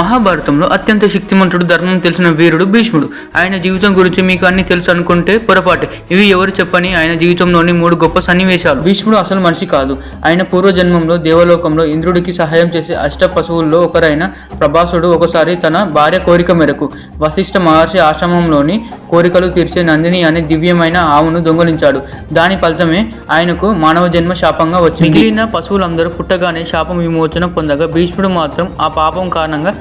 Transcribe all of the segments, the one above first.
మహాభారతంలో అత్యంత శక్తిమంతుడు ధర్మం తెలిసిన వీరుడు భీష్ముడు. ఆయన జీవితం గురించి మీకు అన్ని తెలుసు అనుకుంటే పొరపాటు. ఇవి ఎవరు చెప్పని ఆయన జీవితంలోని మూడు గొప్ప సన్నివేశాలు. భీష్ముడు అసలు మనిషి కాదు. ఆయన పూర్వజన్మంలో దేవలోకంలో ఇంద్రుడికి సహాయం చేసే అష్ట పశువుల్లో ఒకరైన ప్రభాసుడు ఒకసారి తన భార్య కోరిక మేరకు వశిష్ఠ మహర్షి ఆశ్రమంలోని కోరికలు తీర్చే నందిని అనే దివ్యమైన ఆవును దొంగలించాడు. దాని ఫలితమే ఆయనకు మానవ జన్మ శాపంగా వచ్చింది. మిగిలిన పశువులందరూ పుట్టగానే శాపం విమోచన పొందగా భీష్ముడు మాత్రం ఆ పాపం కారణంగా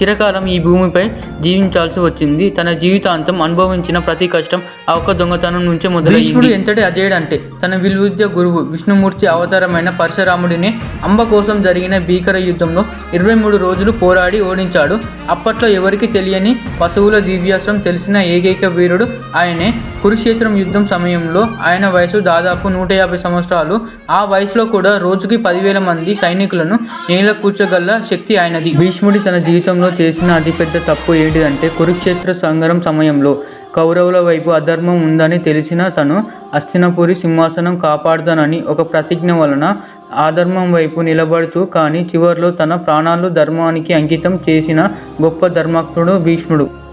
చిరకాలం ఈ భూమిపై జీవించాల్సి వచ్చింది. తన జీవితాంతం అనుభవించిన ప్రతి కష్టం ఆ ఒక్క దొంగతనం నుంచే మొదలు భీష్ముడు ఎంతటి అజేయుడంటే తన విలువిద్య గురువు విష్ణుమూర్తి అవతారమైన పరశురాముడిని అంబ కోసం జరిగిన భీకర యుద్ధంలో ఇరవై మూడు రోజులు పోరాడి ఓడించాడు. అప్పట్లో ఎవరికి తెలియని పశువుల దివ్యాస్త్రం తెలిసిన ఏకైక వీరుడు ఆయనే. కురుక్షేత్రం యుద్ధం సమయంలో ఆయన వయసు దాదాపు నూట యాభై సంవత్సరాలు. ఆ వయసులో కూడా రోజుకి పదివేల మంది సైనికులను నేల కూర్చోగల శక్తి ఆయనది. భీష్ముడి తన జీవితంలో చేసిన అతిపెద్ద తప్పు ఏంటిదంటే కురుక్షేత్ర సంగరం సమయంలో కౌరవుల వైపు అధర్మం ఉందని తెలిసిన తను అస్థినపురి సింహాసనం కాపాడుతానని ఒక ప్రతిజ్ఞ వలన ఆధర్మం వైపు నిలబడుతూ కానీ చివర్లో తన ప్రాణాలు ధర్మానికి అంకితం చేసిన గొప్ప ధర్మక్తుడు భీష్ముడు.